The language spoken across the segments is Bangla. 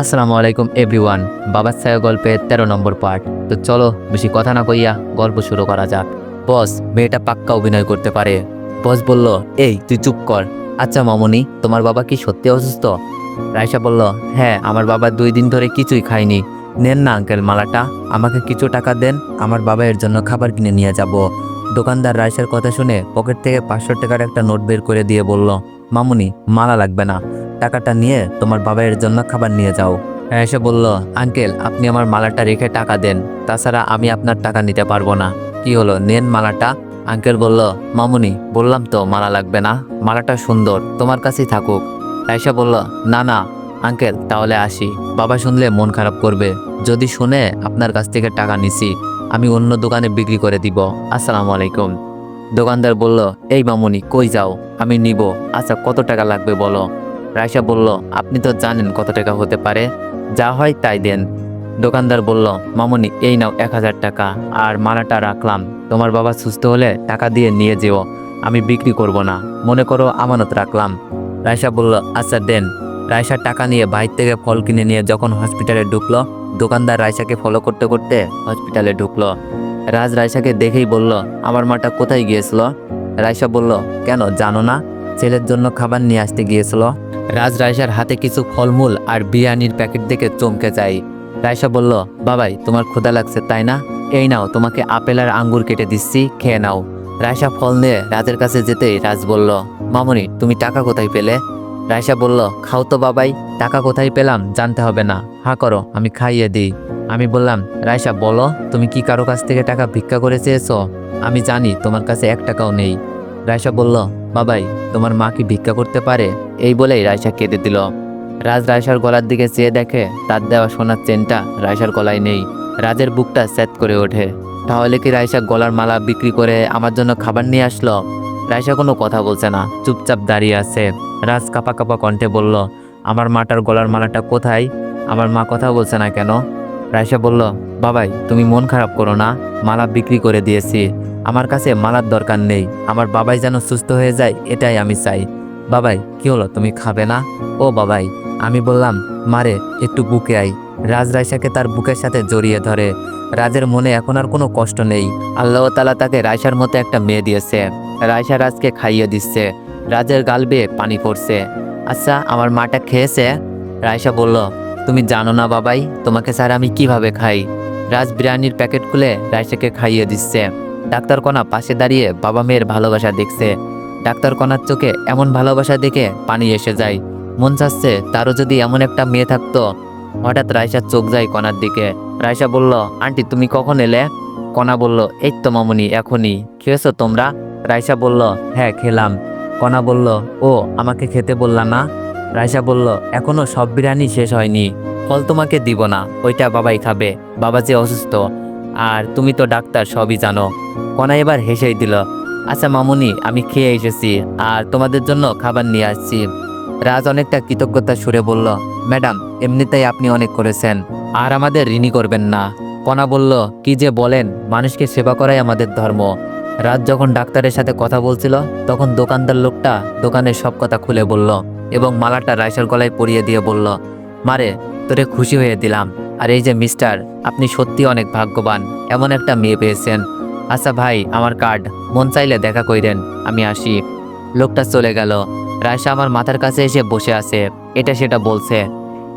আসসালামু আলাইকুম এভরিওয়ান। বাবার ছায়া গল্পের তেরো নম্বর পার্ট। তো চলো, বেশি কথা না কইয়া গল্প শুরু করা যাক। বস, মেয়েটা পাক্কা অভিনয় করতে পারে। বস বলল, এই, তুই চুপ কর। আচ্ছা মামনি, তোমার বাবা কি সত্যি অসুস্থ? রাইসা বলল হ্যাঁ আমার বাবা দুই দিন ধরে কিছুই খায়নি। নেন না, আঙ্কেল, মালাটা। আমাকে কিছু টাকা দেন, আমার বাবা এর জন্য খাবার কিনে নিয়ে যাব। দোকানদার রাইসার কথা শুনে পকেট থেকে পাঁচশো টাকার একটা নোট বের করে দিয়ে বলল, মামুনি, মালা লাগবে না। টাকাটা নিয়ে তোমার বাবা এর জন্য খাবার নিয়ে যাও। এসে বলল, আঙ্কেল, আপনি আমার মালাটা রেখে টাকা দেন। তাছাড়া আমি আপনার টাকা নিতে পারব না। কি হলো? নেন মালাটা? আঙ্কেল বলল, মামুনি, বললাম তো মালা লাগবে না। মালাটা সুন্দর, তোমার কাছেই থাকুক। রাইসা বলল, না না, আঙ্কেল, তাহলে আসি। বাবা শুনলে মন খারাপ করবে। যদি শুনে আপনার কাছ থেকে টাকা নিছি, আমি অন্য দোকানে বিক্রি করে দিব। আসসালামু আলাইকুম। দোকানদার বলল, এই মামুনি, কই যাও? আমি নিব। আচ্ছা কত টাকা লাগবে বলো? রাইসা বলল, আপনি তো জানেন কত টাকা হতে পারে। যা হয় তাই দেন। দোকানদার বলল, মামুনি, এই নাও এক হাজার টাকা। আর মালাটা রাখলাম। তোমার বাবা সুস্থ হলে টাকা দিয়ে নিয়ে যেও। আমি বিক্রি করব না। মনে করো আমানত রাখলাম। রাইসা বলল আচ্ছা দেন। রাইসা টাকা নিয়ে বাইর থেকে ফল কিনে নিয়ে যখন হসপিটালে ঢুকলো, দোকানদার রাইসাকে ফলো করতে করতে হসপিটালে ঢুকলো। রাজ রাইসাকে দেখেই বলল, আমার মাটা কোথায় গিয়েছিল? রাইসা বলল, কেন, জানো না। ছেলের জন্য খাবার নিয়ে আসতে গিয়েছিল। রাজ রাইসার হাতে কিছু ফলমূল আর বিরিয়ানির প্যাকেট দেখে চমকে যায়। রাইসা বলল, বাবাই, তোমার ক্ষুধা লাগছে, তাই না? এই নাও, তোমাকে আপেল আর আঙ্গুর কেটে দিচ্ছি, খেয়ে নাও। রাইসা ফল নিয়ে রাজের কাছে যেতেই রাজ বলল, মামনি, তুমি টাকা কোথায় পেলে? রাইসা বলল, খাও তো বাবাই, টাকা কোথায় পেলাম জানতে হবে না। হা করো, আমি খাইয়ে দিই। আমি বললাম, রাইসা, বলো, তুমি কি কারও কাছ থেকে টাকা ভিক্ষা করে চেয়েছো? আমি জানি তোমার কাছে এক টাকাও নেই। রাইসা বলল, বাবাই, তোমার মা কি ভিক্ষা করতে পারে? এই বলেই রাইসা কেঁদে দিল। রাজ রাইসার গলার দিকে চেয়ে দেখে তার দেওয়া সোনার চেনটা রাইসার গলায় নেই। রাজের বুকটা স্যাত করে ওঠে। তাহলে কি রাইসা গলার মালা বিক্রি করে আমার জন্য খাবার নিয়ে আসলো? রাইসা কোনো কথা বলছে না, চুপচাপ দাঁড়িয়ে আছে। রাজ কাপা কাপা কণ্ঠে বলল, আমার মাটার গলার মালাটা কোথায়? আমার মা কথা বলছে না কেন? রাইসা বলল, বাবাই, তুমি মন খারাপ করো না, মালা বিক্রি করে দিয়েছি। আমার কাছে মালার দরকার নেই। আমার বাবাই যেন সুস্থ হয়ে যায়, এটাই আমি চাই। বাবাই, কি হলো? তুমি খাবে না? ও বাবাই, আমি বললাম, মারে, একটু বুকে আই রাজ রাইসাকে তার বুকের সাথে জড়িয়ে ধরে। রাজের মনে এখন আর কোনো কষ্ট নেই। আল্লাহ তালা তাকে রাইসার মতো একটা মেয়ে দিয়েছে। রাইসা রাজকে খাইয়ে দিচ্ছে। রাজের গাল বেয়ে পানি পড়ছে। আচ্ছা আমার মাটা খেয়েছে? রাইসা বলল, তুমি জানো না বাবাই, তোমাকে স্যার আমি কীভাবে খাই? রাজ বিরিয়ানির প্যাকেট খুলে রাইসাকে খাইয়ে দিচ্ছে। ডাক্তার কণা পাশে দাঁড়িয়ে বাবা মেয়ের ভালোবাসা দেখছে। ডাক্তার কণার চোখে এমন ভালোবাসা দেখে পানি এসে যায়। মন চাচ্ছে তারও যদি এমন একটা মেয়ে থাকতো। হঠাৎ রাইসার চোখ যায় কণার দিকে। রাইসা বলল, আন্টি, তুমি কখন এলে? কণা বলল, এই তো মামুনি, এখনই। খেয়েছো তোমরা? রাইসা বলল হ্যাঁ খেলাম। কণা বলল, ও, আমাকে খেতে বললা না? রায়সা বলল, এখনও সব বিরিয়ানি শেষ হয়নি। ফল তোমাকে দিব না, ওইটা বাবাই খাবে। বাবা যে অসুস্থ, আর তুমি তো ডাক্তার, সবই জানো। কণা এবার হেসেই দিল আচ্ছা মামুনি, আমি খেয়ে এসেছি, আর তোমাদের জন্য খাবার নিয়ে আসছি। রাজ অনেকটা কৃতজ্ঞতা সুরে বলল, ম্যাডাম, এমনিতেই আপনি অনেক করেছেন, আর আমাদের ঋণী করবেন না। কণা বলল, কি যে বলেন, মানুষকে সেবা করাই আমাদের ধর্ম। রাজ যখন ডাক্তারের সাথে কথা বলছিল, তখন দোকানদার লোকটা দোকানের সব কথা খুলে বলল এবং মালাটা রাইসার গলায় পরিয়ে দিয়ে বলল, মারে, তোরে খুশি হয়ে দিলাম। আর এই যে মিস্টার, আপনি সত্যি অনেক ভাগ্যবান, এমন একটা মেয়ে পেয়েছেন। আচ্ছা ভাই, আমার কার্ড। মন চাইলে দেখা কইরেন, আমি আসি। লোকটা চলে গেল। রায়সা আমার মাথার কাছে এসে বসে আছে। এটা সেটা বলছে।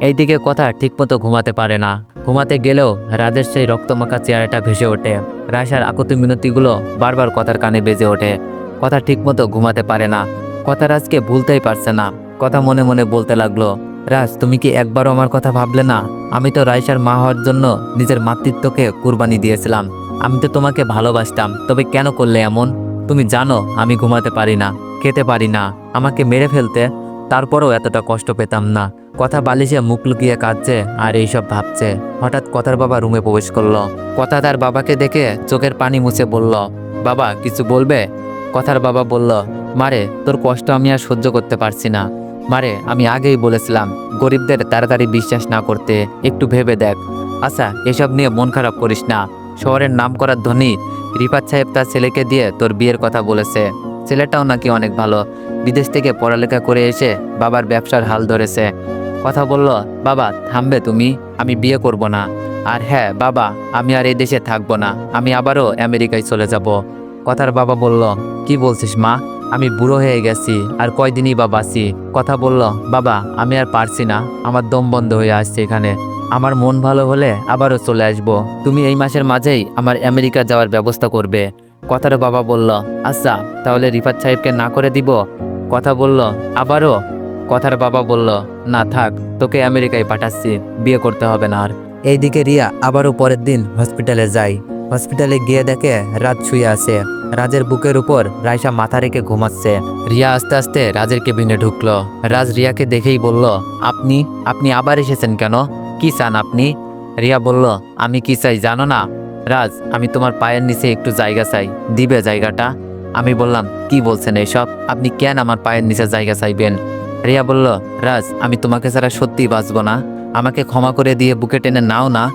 এইদিকে কথা ঠিকমতো ঘুমাতে পারে না। ঘুমাতে গেলেও রাজের সেই রক্তমাখা চেহারাটা ভেসে ওঠে। রায়সার আকুতি মিনতিগুলো বারবার কথার কানে বেজে ওঠে। কথা ঠিকমতো ঘুমাতে পারে না। কথা রাজকে ভুলতেই পারছে না। কথা মনে মনে বলতে লাগল রাজ, তুমি কি একবারও আমার কথা ভাবলে না? আমি তো রাইসার মা হওয়ার জন্য নিজের মাতৃত্বকে কুরবানি দিয়েছিলাম। আমি তো তোমাকে ভালোবাসতাম, তবে কেন করলে এমন? তুমি জানো, আমি ঘুমাতে পারি না, খেতে পারি না, আমাকে মেরে ফেলতে। তারপরেও এতটা কষ্ট পেতাম না। কথা বালিশে মুখ লুকিয়ে কাঁদছে আর এইসব ভাবছে। হঠাৎ কথার বাবা রুমে প্রবেশ করল। কথা তার বাবাকে দেখে চোখের পানি মুছে বলল, বাবা, কিছু বলবে? কথার বাবা বলল, মারে, তোর কষ্ট আমি আর সহ্য করতে পারছি না। মারে, আমি আগেই বলেছিলাম, গরিবদের তাড়াতাড়ি বিশ্বাস না করতে, একটু ভেবে দেখ। আচ্ছা এসব নিয়ে মন খারাপ করিস না। শহরের নাম করার ধনী, রিফাত সাহেব তার ছেলেকে দিয়ে তোর বিয়ের কথা বলেছে। ছেলেটাও নাকি অনেক ভালো। বিদেশ থেকে পড়ালেখা করে এসে বাবার ব্যবসার হাল ধরেছে। কথা বলল, বাবা, থামবে তুমি, আমি বিয়ে করব না। আর হ্যাঁ বাবা, আমি আর এই দেশে থাকব না, আমি আবারও আমেরিকায় চলে যাব। কথার বাবা বলল, কি বলছিস মা? আমি বুড়ো হয়ে গেছি, আর কয়দিনই বা বাঁচি। কথা বলল, বাবা, আমি আর পারছি না, আমার দম বন্ধ হয়ে আসছে এখানে। আমার মন ভালো হলে আবারও চলে আসব। তুমি এই মাসের মাঝেই আমার আমেরিকা যাওয়ার ব্যবস্থা করবে। কথার বাবা বলল আচ্ছা তাহলে রিফাত সাহেবকে না করে দিব? কথা বলল, আবারও? কথার বাবা বলল, না থাক, তোকে আমেরিকায় পাঠাচ্ছি, বিয়ে করতে হবে না আর। এইদিকে রিয়া আবারও পরের দিন হসপিটালে যায়। হসপিটালে গিয়ে দেখে রাত শুয়ে আছে। রাজের বুকের উপর রাইসা মাথা রেখে ঘুমাচ্ছে। রিয়া আস্তে আস্তে রাজের কেবিনে ঢুকলো। রাজ রিয়াকে দেখেই বলল, আপনি আপনি আবার এসেছেন কেন? কি চান আপনি? রিয়া বলল, আমি কি চাই জানো না? রাজ, আমি তোমার পায়ের নিচে একটু জায়গা চাই। দিবে জায়গাটা? আমি বললাম, কি বলছেন এইসব আপনি কেন আমার পায়ের নিচে জায়গা চাইবেন? রিয়া বলল, রাজ, আমি তোমাকে ছাড়া সত্যি বাঁচবো না। আমাকে ক্ষমা করে দিয়ে বুকে টেনে নাও না।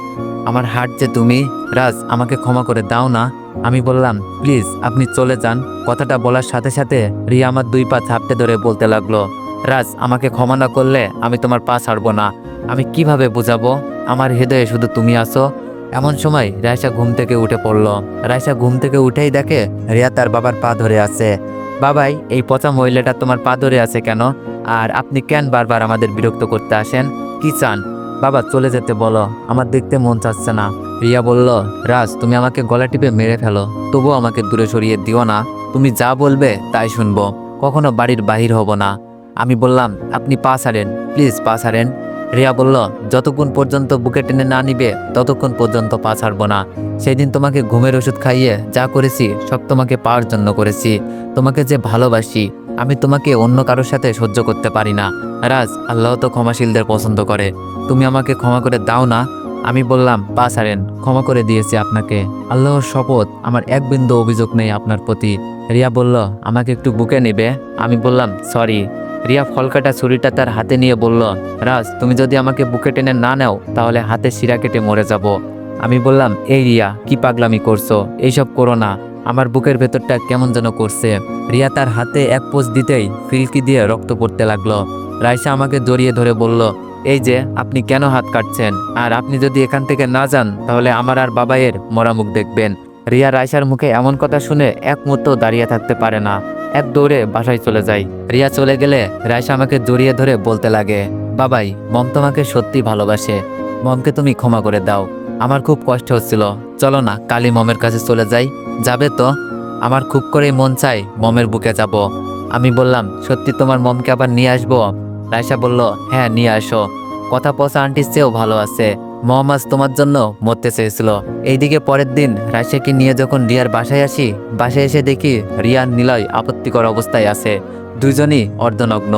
আমার হাট যে তুমি, রাজ, আমাকে ক্ষমা করে দাও না। আমি বললাম, প্লিজ, আপনি চলে যান। কথাটা বলার সাথে সাথে রিয়া আমার দুই পা ঝাপটে ধরে বলতে লাগল, রাজ, আমাকে ক্ষমা না করলে আমি তোমার পা ছাড়বো না। আমি কীভাবে বোঝাবো? আমার হৃদয়ে শুধু তুমি আসো এমন সময় রায়সা ঘুম থেকে উঠে পড়ল। রায়সা ঘুম থেকে উঠেই দেখে রিয়া তার বাবার পা ধরে আছে। বাবাই, এই পচা মহিলাটা তোমার পা ধরে আছে কেন? আর আপনি কেন বারবার আমাদের বিরক্ত করতে আসেন? কি চান? বাবা, চলে যেতে বলো। আমার দেখতে মন চাচ্ছে না। রিয়া বলল, রাজ, তুমি আমাকে গলা টিপে মেরে ফেলো। তবুও আমাকে দূরে সরিয়ে দিও না। তুমি যা বলবে তাই শুনব। কখনো বাড়ির বাহির হব না। আমি বললাম, আপনি পা ছাড়েন। প্লিজ পা ছাড়েন। রিয়া বলল, যতক্ষণ পর্যন্ত বুকে টেনে না নিবে, ততক্ষণ পর্যন্ত পা ছাড়বো না। সেই দিন তোমাকে ঘুমের ওষুধ খাইয়ে যা করেছি, সব তোমাকে পাওয়ার জন্য করেছি। তোমাকে যে ভালোবাসি, আমি তোমাকে অন্য কারোর সাথে সহ্য করতে পারি না। রাজ, আল্লাহ তো ক্ষমাশীলদের পছন্দ করে। তুমি আমাকে ক্ষমা করে দাও না। আমি বললাম, পা ছাড়েন, ক্ষমা করে দিয়েছি আপনাকে। আল্লাহর শপথ, আমার এক বিন্দু অভিযোগ নেই আপনার প্রতি। রিয়া বলল, আমাকে একটু বুকে নেবে? আমি বললাম, সরি। রিয়া ফলকাটা ছুরিটা তার হাতে নিয়ে বলল, রাজ, তুমি যদি আমাকে বুকে টেনে না নাও, তাহলে হাতে শিরা কেটে মরে যাব। আমি বললাম, এই রিয়া, কি পাগলামি করছ? এইসব করো না। আমার বুকের ভেতরটা কেমন যেন করছে। রিয়া তার হাতে এক পোজ দিতেই ফিলকি দিয়ে রক্ত পড়তে লাগল। রাইসা আমাকে জড়িয়ে ধরে বলল এই যে, আপনি কেন হাত কাটছেন? আর আপনি যদি এখান থেকে না যান, তাহলে আমার আর বাবাইয়ের মরা মুখ দেখবেন। রিয়া রাইসার মুখে এমন কথা শুনে এক মুহূর্ত দাঁড়িয়ে থাকতে পারে না। এক দৌড়ে বাসায় চলে যায়। রিয়া চলে গেলে রাইসা আমাকে জড়িয়ে ধরে বলতে লাগে, বাবাই, মম তোমাকে সত্যি ভালোবাসে। মমকে তুমি ক্ষমা করে দাও। আমার খুব কষ্ট হচ্ছিল। চলো না কালী মমের কাছে চলে যাই। যাবে তো? আমার খুব করেই মন চাই মমের বুকে যাব। আমি বললাম, সত্যি তোমার মমকে আবার নিয়ে আসব? রাইসা বলল হ্যাঁ নিয়ে আসো। কথা পচা আন্টির চেয়েও ভালো আছে। মম আজ তোমার জন্য মরতে চেয়েছিল। এইদিকে পরের দিন রাইসাকে নিয়ে যখন রিয়ার বাসায় আসি, বাসায় এসে দেখি রিয়ার নিলয় আপত্তিকর অবস্থায় আছে। দুজনই অর্ধনগ্ন।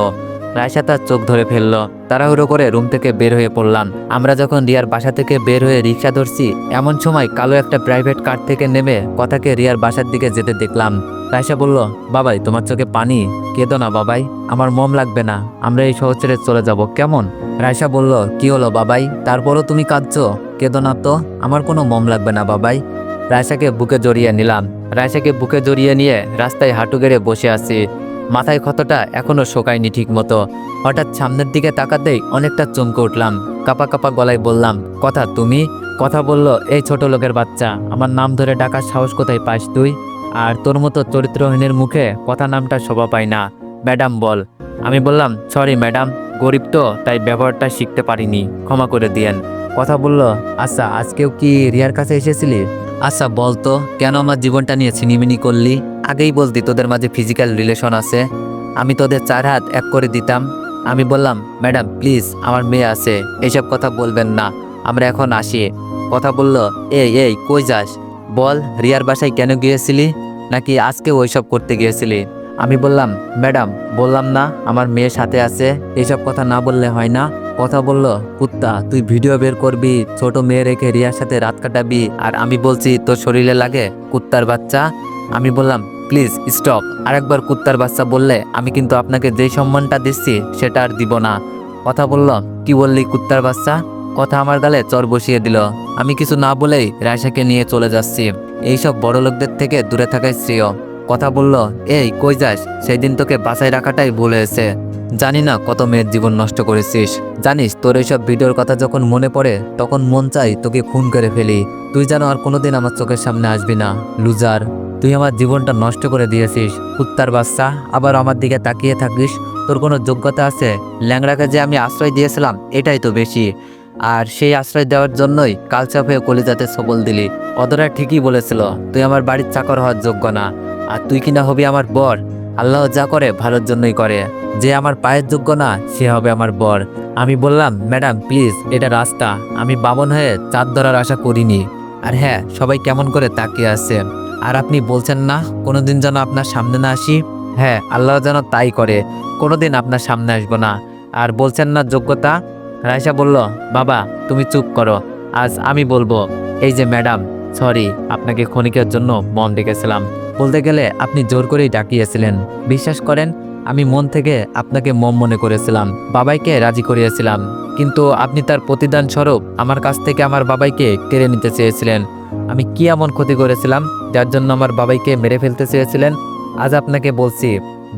রায়সা তার চোখ ধরে ফেলল। তাড়াহুড়ো করে রুম থেকে বের হয়ে পড়লাম। আমরা যখন রিয়ার বাসা থেকে বের হয়ে রিক্সা ধরছি, এমন সময় কালো একটা প্রাইভেট কার থেকে নেমে কথাকে রিয়ার বাসার দিকে যেতে দেখলাম। রায়সা বলল, বাবাই, তোমার চোখে পানি? কেঁদো না, বাবাই। আমার মম লাগবে না। আমরা এই শহর ছেড়ে চলে যাব। কেমন? রায়সা বলল, কি হলো, বাবাই? তারপরও তুমি কাঁদছো? কেঁদো না তো। আমার কোনো মম লাগবে না, বাবাই। রায়সাকে বুকে জড়িয়ে নিলাম। রায়সাকে বুকে জড়িয়ে নিয়ে রাস্তায় হাঁটু গেড়ে বসে আছি। মাথায় ক্ষতটা এখনও শোকায়নি ঠিক মতো হঠাৎ সামনের দিকে তাকাতেই অনেকটা চমকে উঠলাম। কাপা কাপা গলায় বললাম, কথা তুমি? কথা বলল, এই ছোট লোকের বাচ্চা। আমার নাম ধরে ডাকার সাহস কোথায় পাস তুই? আর তোর মতো চরিত্রহীনের মুখে কথা নামটা শোভা পায় না। ম্যাডাম, বল। আমি বললাম, সরি, ম্যাডাম, গরিব তো, তাই ব্যবহারটা শিখতে পারিনি। ক্ষমা করে দিয়েন। কথা বলল আচ্ছা আজকেও কি রিয়ার কাছে এসেছিলি? আচ্ছা বলতো কেন আমার জীবনটা নিয়ে ছিনিমিনি করলি? আগেই বলতি, তোদের মাঝে ফিজিক্যাল রিলেশন আছে। আমি তোদের চার হাত এক করে দিতাম। আমি বললাম, ম্যাডাম প্লিজ আমার মেয়ে আছে। এইসব কথা বলবেন না। আমরা এখন আসি। কথা বলল, এই এই, কই যাস? বল, রিয়ার বাসায় কেন গিয়েছিলি? নাকি আজকে ওইসব করতে গিয়েছিলি? আমি বললাম, ম্যাডাম, বললাম না, আমার মেয়ের সাথে আছে। এইসব কথা না বললে হয় না। কথা বলল, কুত্তা, তুই ভিডিও বের করবি, ছোট মেয়ে রেখে রিয়ার সাথে রাত কাটাবি, আর আমি বলছি, তোর শরীরে লাগে কুত্তার বাচ্চা? আমি বললাম, প্লিজ, স্টপ। আরেকবার কুত্তার বাচ্চা বললে, আমি কিন্তু আপনাকে যে সম্মানটা দিচ্ছি, সেটা আর দিব না। কথা বলল, কি বললি কুত্তার বাচ্চা? কথা আমার গালে চর বসিয়ে দিল। আমি কিছু না বলেই রায়সাকে নিয়ে চলে যাচ্ছি। এইসব বড় লোকদের থেকে দূরে থাকাই শ্রেয়। কথা বলল, এই, কই যাস? সেই দিন তোকে বাসায় রাখাটাই ভুল হয়েছে। জানি না কত মেয়ের জীবন নষ্ট করেছিস। জানিস, তোর এইসব ভিডিওর কথা যখন মনে পড়ে, তখন মন চাই তোকে খুন করে ফেলি। তুই যেন আর কোনোদিন আমার চোখের সামনে আসবি না। লুজার, তুই আমার জীবনটা নষ্ট করে দিয়েছিস। কুত্তার বাচ্চা, আবার আমার দিকে তাকিয়ে থাকিস। তোর কোনো যোগ্যতা আছে? ল্যাংড়াকে যে আমি আশ্রয় দিয়েছিলাম, এটাই তো বেশি। আর সেই আশ্রয় দেওয়ার জন্যই কালচাপ হয়ে কলিজাতে সবল দিলি। অদরা ঠিকই বলেছিল, তুই আমার বাড়ির চাকর হওয়ার যোগ্য না। আর তুই কিনা হবি আমার বর, আল্লাহ যা করে ভালোর জন্যই করে। যে আমার পায়ের যোগ্য না, সে হবে আমার বর। আমি বললাম, ম্যাডাম, প্লিজ, এটা রাস্তা। আমি বামন হয়ে চাঁদ ধরার আশা করিনি। আর হ্যাঁ সবাই কেমন করে তাকিয়ে আছে। আর আপনি বলছেন না, কোনোদিন যেন আপনার সামনে না আসি? হ্যাঁ আল্লাহ যেন তাই করে। কোনোদিন আপনার সামনে আসব না। আর বলছেন না, যোগ্যতা রাইসা বলল, বাবা, তুমি চুপ করো। আজ আমি বলব, এই যে ম্যাডাম, সরি, আপনাকে ক্ষণিকের জন্য মন ডেকেছিলাম বলতে গেলে আপনি জোর করেই ডাকিয়েছিলেন। বিশ্বাস করেন, আমি মন থেকে আপনাকে মম মনে করেছিলাম, বাবাইকে রাজি করিয়েছিলাম। কিন্তু আপনি তার প্রতিদান স্বরূপ আমার কাছ থেকে আমার বাবাইকে কেড়ে নিতে চেয়েছিলেন। আমি কি এমন ক্ষতি করেছিলাম, যার জন্য আমার বাবাইকে মেরে ফেলতে চেয়েছিলেন? আজ আপনাকে বলছি,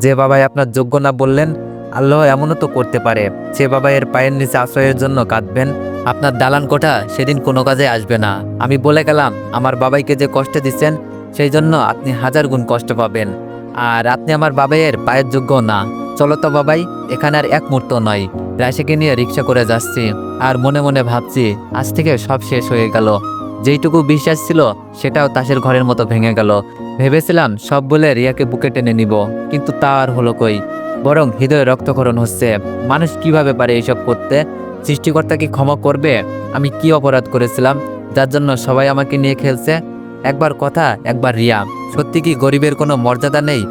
যে বাবাই আপনার যোগ্য না বললেন আল্লাহ এমনও তো করতে পারে সে বাবা এর পায়ের নিচে আশ্রয়ের জন্য কাঁদবেন। আপনার দালান কোঠা সেদিন কোনো কাজে আসবে না। আমি বলে গেলাম, আমার বাবাইকে যে কষ্ট দিচ্ছেন, সেই জন্য আপনি হাজার গুণ কষ্ট পাবেন। আর আপনি আমার বাবাইয়ের পায়ের যোগ্য না। চলো তো বাবাই, এখানে আর এক মুহূর্ত নয়। রাইসাকে নিয়ে রিক্সা করে যাচ্ছি। আর মনে মনে ভাবছি, আজ থেকে সব শেষ হয়ে গেল। যেইটুকু বিশ্বাস ছিল, সেটাও তাসের ঘরের মতো ভেঙে গেল। ভেবেছিলাম, সব বলে রিয়াকে বুকে টেনে নিব, কিন্তু তা আর হলো কই? বরং হৃদয়ে রক্তক্ষরণ হচ্ছে। মানুষ কীভাবে পারে এসব করতে? সৃষ্টিকর্তা কি ক্ষমা করবে? আমি কি অপরাধ করেছিলাম? যার জন্য সবাই আমাকে নিয়ে খেলছে? একবার কথা, একবার রিয়া। সত্যি কি গরিবের কোনো মর্যাদা নেই?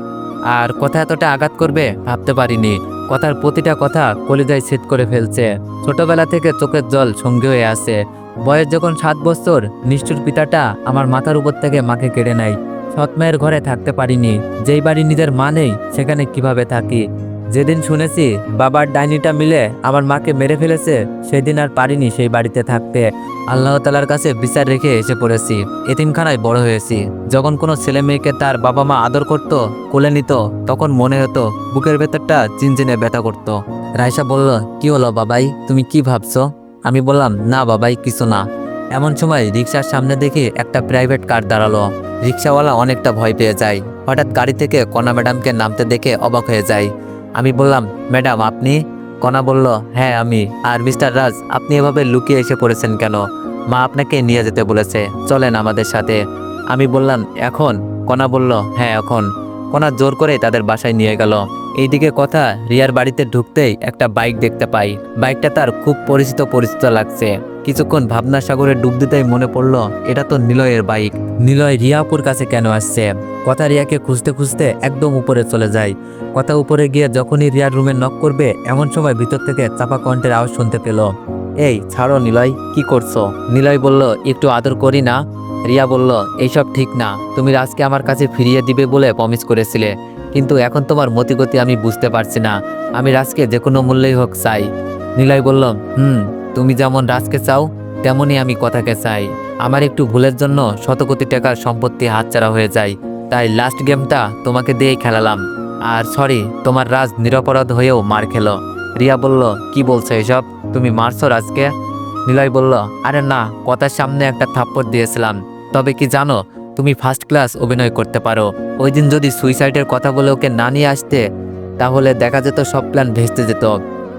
আর কথা এতটা আঘাত করবে? ভাবতে পারিনি। কথার প্রতিটা কথা কলিজায় ছেদ করে ফেলছে। ছোটবেলা থেকে চোখের জল সঙ্গে হয়ে আছে। বয়স যখন সাত বছর, নিষ্ঠুর পিতাটা আমার মাথার উপর থেকে মাকে কেড়ে নেয়। সৎ মায়ের ঘরে থাকতে পারিনি। যেই বাড়ি নিজের মা নেই, সেখানে কীভাবে থাকি? যেদিন শুনেছি বাবার ডাইনিটা মিলে আমার মাকে মেরে ফেলেছে, সেদিন আর পারিনি সেই বাড়িতে থাকতে। আল্লাহ তালার কাছে বিচার রেখে এসে পড়েছি। এতিমখানায় বড় হয়েছি। যখন কোনো ছেলে মেয়েকে তার বাবা মা আদর করত, কোলে নিত, তখন মনে হতো বুকের ভেতরটা চিনচিনে ব্যথা করত। রাইসা বলল, কি হলো বাবাই? তুমি কি ভাবছ? আমি বললাম, না বাবাই, কিছু না। এমন সময় রিক্সার সামনে দেখি একটা প্রাইভেট কার দাঁড়াল। রিক্সাওয়ালা অনেকটা ভয় পেয়ে যায়। হঠাৎ গাড়ি থেকে কণা ম্যাডামকে নামতে দেখে অবাক হয়ে যায়। আমি বললাম, ম্যাডাম, আপনি? কণা বলল হ্যাঁ আমি। আর মিস্টার রাজ, আপনি এভাবে লুকিয়ে এসে পড়েছেন কেন? মা আপনাকে নিয়ে যেতে বলেছে। চলেন আমাদের সাথে। আমি বললাম, এখন? কণা বলল হ্যাঁ এখন। কণা জোর করে তাদের বাসায় নিয়ে গেল। এইদিকে কথা, রিয়ার বাড়িতে ঢুকতেই একটা বাইক দেখতে পাই। বাইকটা তার খুব পরিচিত পরিচিত লাগছে। কিছুক্ষণ ভাবনা সাগরে ডুব দিতেই মনে পড়ল, এটা তো নিলয়ের বাইক। নিলয় রিয়াপুর কাছে কেন আসছে? কথা রিয়াকে খুঁজতে খুঁজতে একদম উপরে চলে যায়। কথা উপরে গিয়ে যখনই রিয়ার রুমে নক করবে, এমন সময় ভিতর থেকে চাপা কণ্ঠের আওয়াজ শুনতে পেল। এই, ছাড়ো নিলয়, কি করছ? নিলয় বলল, একটু আদর করি না। রিয়া বলল, এইসব ঠিক না। তুমি রাজকে আমার কাছে ফিরিয়ে দিবে বলে প্রমিস করেছিলে। কিন্তু এখন তোমার মতিগতি আমি বুঝতে পারছি না। আমি রাজকে যে কোনো মূল্যেই হোক চাই। নিলয় বলল, হুম। তুমি যেমন রাজকে চাও, তেমনই আমি কথাকে চাই। আমার একটু ভুলের জন্য শত কোটি টাকার সম্পত্তি হাতছাড়া হয়ে যায়। তাই লাস্ট গেমটা তোমাকে দিয়েই খেলালাম। আর সরি তোমার রাজ নিরপরাধ হয়েও মার খেলো। রিয়া বলল, কি বলছো এসব? তুমি মারছো রাজকে? নিলয় বলল, আরে না, কথার সামনে একটা থাপ্পড় দিয়েছিলাম। তবে কি জানো, তুমি ফার্স্ট ক্লাস অভিনয় করতে পারো। ওই দিন যদি সুইসাইডের কথা বলে ওকে না নিয়ে আসতে, তাহলে দেখা যেত সব প্ল্যান ভেস্তে যেত।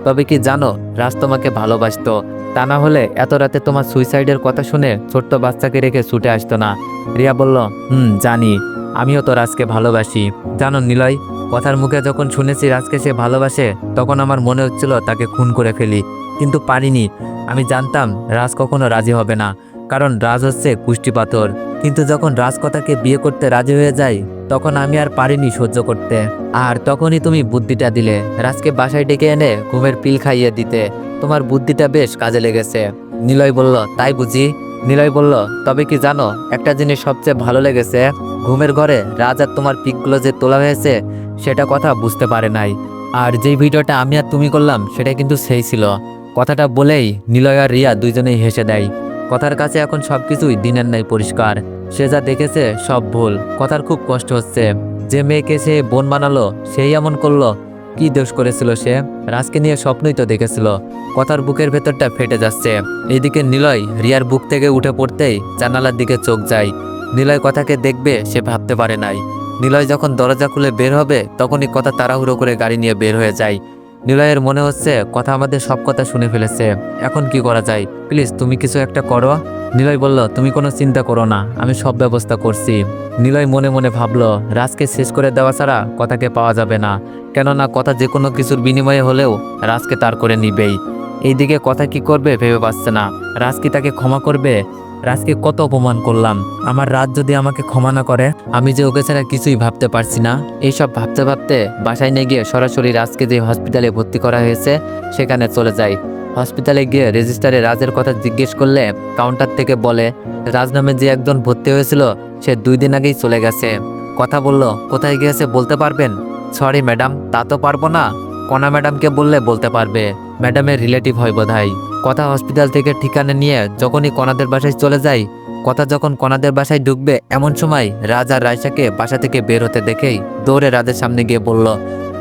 তবে কি জানো, রাজ তোমাকে ভালোবাসতো। তা না হলে এত রাতে তোমার সুইসাইডের কথা শুনে ছোট্ট বাচ্চাকে রেখে ছুটে আসতো না। রিয়া বলল, হুম, জানি। আমিও তো রাজকে ভালোবাসি। জানো নিলয়, কথার মুখে যখন শুনেছি রাজকে সে ভালোবাসে, তখন আমার মনে হচ্ছিল তাকে খুন করে ফেলি। কিন্তু পারিনি। আমি জানতাম রাজ কখনো রাজি হবে না। কারণ রাজ হচ্ছে কুষ্টি পাথর কিন্তু যখন রাজকথাকে বিয়ে করতে রাজি হয়ে যায় তখন আমি আর পারিনি সহ্য করতে। আর তখনই তুমি বুদ্ধিটা দিলে। রাজকে বাসায় ডেকে এনে ঘুমের পিল খাইয়ে দিতে। তোমার বুদ্ধিটা বেশ কাজে লেগেছে। নিলয় বলল, তাই বুঝি? নিলয় বলল, তবে কি জানো, একটা জিনিস সবচেয়ে ভালো লেগেছে। ঘুমের ঘরে রাজ আর তোমার পিকগুলো যে তোলা হয়েছে, সেটা কথা বুঝতে পারে নাই। আর যেই ভিডিওটা আমি আর তুমি করলাম, সেটা কিন্তু সেই ছিল। কথাটা বলেই নিলয় আর রিয়া দুইজনেই হেসে দেয়। কথার কাছে এখন সব কিছুই দিনের নাই পরিষ্কার। সে যা দেখেছে সব ভুল। কথার খুব কষ্ট হচ্ছে। যে মেয়েকে সে বোন বানালো, সেই এমন করল। কি দোষ করেছিল সে? রাজকে নিয়ে স্বপ্নই তো দেখেছিল। কথার বুকের ভেতরটা ফেটে যাচ্ছে। এইদিকে নিলয় রিয়ার বুক থেকে উঠে পড়তেই জানালার দিকে চোখ যায়। নিলয় কথাকে দেখবে সে ভাবতে পারে নাই। নিলয় যখন দরজা খুলে বের হবে, তখনই কথা তাড়াহুড়ো করে গাড়ি নিয়ে বের হয়ে যায়। নিলয়ের মনে হচ্ছে কথা আমাদের সব কথা শুনে ফেলেছে। এখন কি করা যায়? প্লিজ, তুমি কিছু একটা করো। নিলয় বলল, তুমি কোনো চিন্তা করো না, আমি সব ব্যবস্থা করছি। নিলয় মনে মনে ভাবলো, রাজকে শেষ করে দেওয়া ছাড়া কথাকে পাওয়া যাবে না। কেননা কথা যে কোনো কিছুর বিনিময়ে হলেও রাজকে তার করে নিবেই। এইদিকে কথা কি করবে ভেবে পাচ্ছে না। রাজ কি তাকে ক্ষমা করবে? রাজকে কত অপমান করলাম। আমার রাজ যদি আমাকে ক্ষমা না করে, আমি যে ওকে ছাড়া কিছুই ভাবতে পারছি না। এইসব ভাবতে ভাবতে বাসায় নিয়ে গিয়ে সরাসরি রাজকে যে হসপিটালে ভর্তি করা হয়েছে, সেখানে চলে যাই। হসপিটালে গিয়ে রেজিস্টারে রাজের কথা জিজ্ঞেস করলে কাউন্টার থেকে বলে, রাজ নামে যে একজন ভর্তি হয়েছিল, সে দুই দিন আগেই চলে গেছে। কথা বলল, কোথায় গিয়েছে বলতে পারবেন? সরি ম্যাডাম তা তো পারব না। কণা ম্যাডামকে বললে বলতে পারবে ম্যাডামের রিলেটিভ হয় বোধহয়। কথা হসপিটাল থেকে ঠিকানা নিয়ে যখনই কণাদের বাসায় চলে যায় কথা যখন কণাদের বাসায় ঢুকবে এমন সময় রাজ আর রাইসাকে বাসা থেকে বের হতে দেখেই দৌড়ে রাজের সামনে গিয়ে বলল,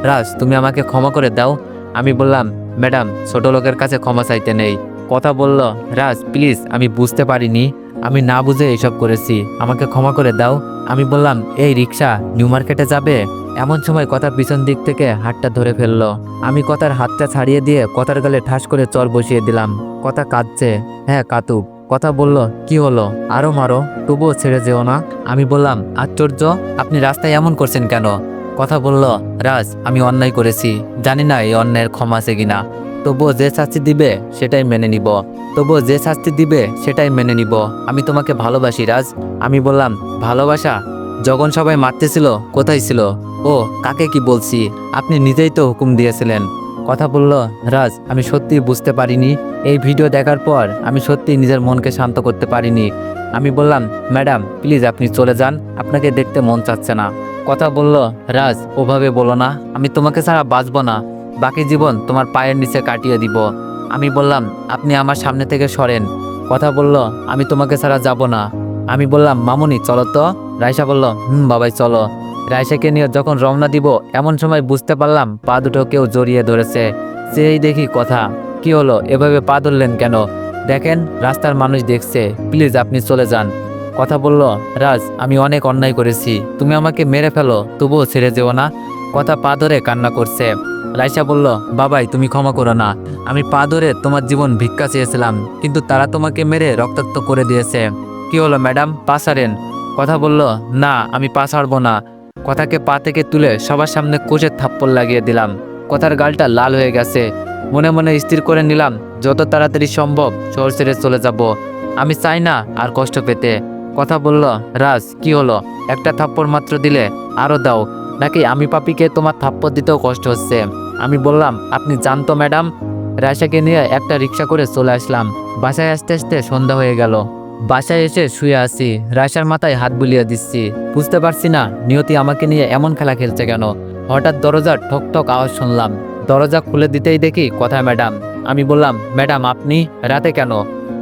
রাজ, তুমি আমাকে ক্ষমা করে দাও। আমি বললাম, ম্যাডাম, ছোট লোকের কাছে ক্ষমা চাইতে নেই। কথা বলল, রাজ প্লিজ আমি বুঝতে পারিনি। আমি না বুঝে এইসব করেছি। আমাকে ক্ষমা করে দাও। আমি বললাম, এই রিক্সা নিউ মার্কেটে যাবে? এমন সময় কথা পিছন দিক থেকে হাতটা ধরে ফেলল। আমি কথার হাতটা ছাড়িয়ে দিয়ে কথার গালে ঠাস করে চর বসিয়ে দিলাম। কথা কাঁদছে। হ্যাঁ কাতুক কথা বলল, কি হলো? আরও মারো, তবুও ছেড়ে যেও না। আমি বললাম, আশ্চর্য, আপনি রাস্তায় এমন করছেন কেন? কথা বলল, রাজ, আমি অন্যায় করেছি। জানি না এই অন্যায়ের ক্ষমা আছে কিনা। তবুও যে শাস্তি দিবে, সেটাই মেনে নিব। তবুও যে শাস্তি দিবে, সেটাই মেনে নিব। আমি তোমাকে ভালোবাসি, রাজ। আমি বললাম, ভালোবাসা? যখন সবাই মারতেছিল, কোথায় ছিল? ও, কাকে কি বলছি? আপনি নিজেই তো হুকুম দিয়েছিলেন। কথা বলল, রাজ, আমি সত্যি বুঝতে পারিনি। এই ভিডিও দেখার পর আমি সত্যি নিজের মনকে শান্ত করতে পারিনি। আমি বললাম, ম্যাডাম, প্লিজ আপনি চলে যান, আপনাকে দেখতে মন চাচ্ছে না। কথা বলল, রাজ, ওভাবে বলো না। আমি তোমাকে ছাড়া বাঁচবো না। বাকি জীবন তোমার পায়ের নিচে কাটিয়ে দিব। আমি বললাম, আপনি আমার সামনে থেকে সরেন। কথা বলল, আমি তোমাকে ছাড়া যাব না। আমি বললাম, মামুনি, চলো তো। রাইসা বলল, হুম, বাবাই, চলো। রাইসাকে নিয়ে যখন রওনা দিব, এমন সময় বুঝতে পারলাম পা দুটো কেউ জড়িয়ে ধরেছে। সেই দেখি কথা, কি হলো? এভাবে পা ধরলেন কেন? দেখেন, রাস্তার মানুষ দেখছে, প্লিজ, আপনি চলে যান। কথা বলল, রাজ, আমি অনেক অন্যায় করেছি। তুমি আমাকে মেরে ফেলো, তবুও ছেড়ে যেও না। কথা পা ধরে কান্না করছে। রাইসা বলল, বাবাই, তুমি ক্ষমা করো না। আমি পা ধরে তোমার জীবন ভিক্ষা চেয়েছিলাম, কিন্তু তারা তোমাকে মেরে রক্তাক্ত করে দিয়েছে। কি হলো, ম্যাডাম? পা সারেন কথা বলল, না, আমি পা ছাড়বো না। কথাকে পা থেকে তুলে সবার সামনে কোচের থাপ্পড় লাগিয়ে দিলাম। কথার গালটা লাল হয়ে গেছে। মনে মনে স্থির করে নিলাম, যত তাড়াতাড়ি সম্ভব শহর ছেড়ে চলে যাব। আমি চাই না আর কষ্ট পেতে। কথা বলল, রাজ, কি হলো? একটা থাপ্পড় মাত্র দিলে আরও দাও। নাকি আমি পাপিকে তোমার থাপ্পড় দিতেও কষ্ট হচ্ছে? আমি বললাম, আপনি জানতো, ম্যাডাম? রায়সাকে নিয়ে একটা রিক্সা করে চলে আসলাম। বাসায় আসতে আসতে সন্ধ্যা হয়ে গেল। বাসায় এসে শুয়ে আছি। রায়সার মাথায় হাত বুলিয়ে দিচ্ছি। বুঝতে পারছি না, নিয়তি আমাকে নিয়ে এমন খেলা খেলছে কেন? হঠাৎ দরজার ঠক ঠক আওয়াজ শুনলাম। দরজা খুলে দিতেই দেখি, কথা, ম্যাডাম। আমি বললাম, ম্যাডাম, আপনি রাতে কেন?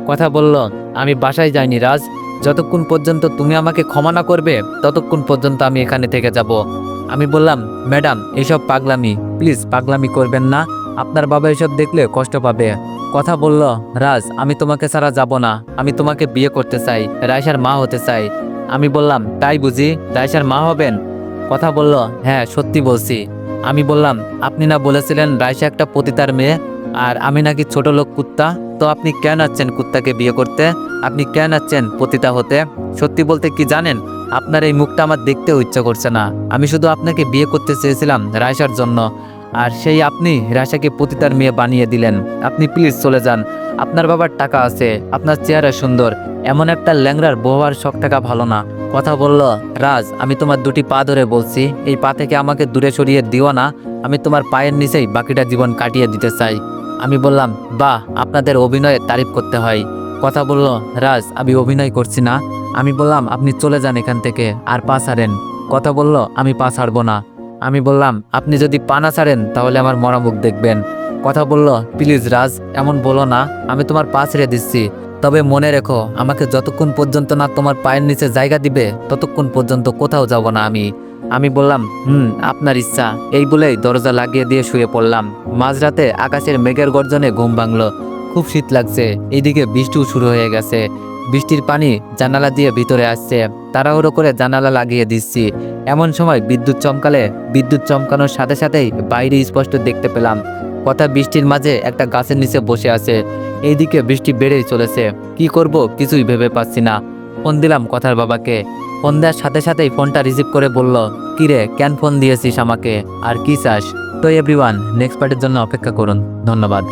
কথা বলল, আমি বাসায় যাইনি, রাজ। যতক্ষণ পর্যন্ত তুমি আমাকে ক্ষমা না করবে, ততক্ষণ পর্যন্ত আমি এখানে থেকে যাব। আমি বললাম, ম্যাডাম, এসব পাগলামি, প্লিজ পাগলামি করবেন না। আপনার বাবা এসব দেখলে কষ্ট পাবে। কথা বলল, রাজ, আমি তোমাকে ছাড়া যাব না। আমি তোমাকে বিয়ে করতে চাই রায়সার মা হতে চাই। আমি বললাম, তাই বুঝি? রায়সার মা হবেন? কথা বলল হ্যাঁ সত্যি বলছি। আমি বললাম, আপনি না বলেছিলেন রায়সা একটা পতিতার মেয়ে, আর আমি নাকি ছোট লোক কুত্তা? তো আপনি কেন আছেন কুত্তাকে বিয়ে করতে? আপনি কেন আছেন পতিতা হতে? সত্যি বলতে কি জানেন? আপনার এই মুখটা আমার দেখতেও ইচ্ছা করছে না। আমি শুধু আপনাকে বিয়ে করতে চেয়েছিলাম রায়সার জন্য। আর সেই আপনি রায়সাকে পতিতার মেয়ে বানিয়ে দিলেন। আপনি প্লিজ চলে যান। আপনার বাবার টাকা আছে। আপনার চেহারা সুন্দর। এমন একটা ল্যাংড়ার বউয়ার শখ থাকা ভালো না। কথা বলল, রাজ, আমি তোমার দুটি পা ধরে বলছি। এই পা থেকে আমাকে দূরে সরিয়ে দিও না। আমি তোমার পায়ের নিচেই বাকিটা জীবন কাটিয়ে দিতে চাই। আমি বললাম, বাহ, আপনাদের অভিনয়ে তারিফ করতে হয়। কথা বলল, রাজ, আমি অভিনয় করছি না। আমি বললাম, আপনি চলে যান এখান থেকে, আর পা ছাড়েন। কথা বলল, আমি পা ছাড়বো না। আমি বললাম, আপনি যদি পা না ছাড়েন, তাহলে আমার মরামুখ দেখবেন। কথা বলল, প্লিজ, রাজ, এমন বলো না, আমি তোমার পা ছেড়ে দিচ্ছি। তবে মনে রেখো, আমাকে যতক্ষণ পর্যন্ত না তোমার পায়ের নিচে জায়গা দিবে, ততক্ষণ পর্যন্ত কোথাও যাব না আমি। আমি বললাম, হুম, আপনার ইচ্ছা। এই বলেই দরজা লাগিয়ে দিয়ে শুয়ে পড়লাম। মাঝরাতে আকাশের মেঘের গর্জনে ঘুম ভাঙলো। খুব শীত লাগছে। এইদিকে বৃষ্টিও শুরু হয়ে গেছে। বৃষ্টির পানি জানালা দিয়ে ভিতরে আসছে। তাড়াহুড়ো করে জানালা লাগিয়ে দিচ্ছি। এমন সময় বিদ্যুৎ চমকালে, বিদ্যুৎ চমকানোর সাথে সাথেই বাইরে স্পষ্ট দেখতে পেলাম। কথা বৃষ্টির মাঝে একটা গাছের নিচে বসে আছে। এইদিকে বৃষ্টি বেড়েই চলেছে। কি করব কিছুই ভেবে পাচ্ছি না। ফোন দিলাম কথার বাবাকে। ফোন দেওয়ার সাথে সাথেই ফোনটা রিসিভ করে বলল, কিরে, কেন ফোন দিয়েছিস আমাকে? আর কি চাস? তো এভরিওয়ান নেক্সট পার্টের জন্য অপেক্ষা করুন। ধন্যবাদ।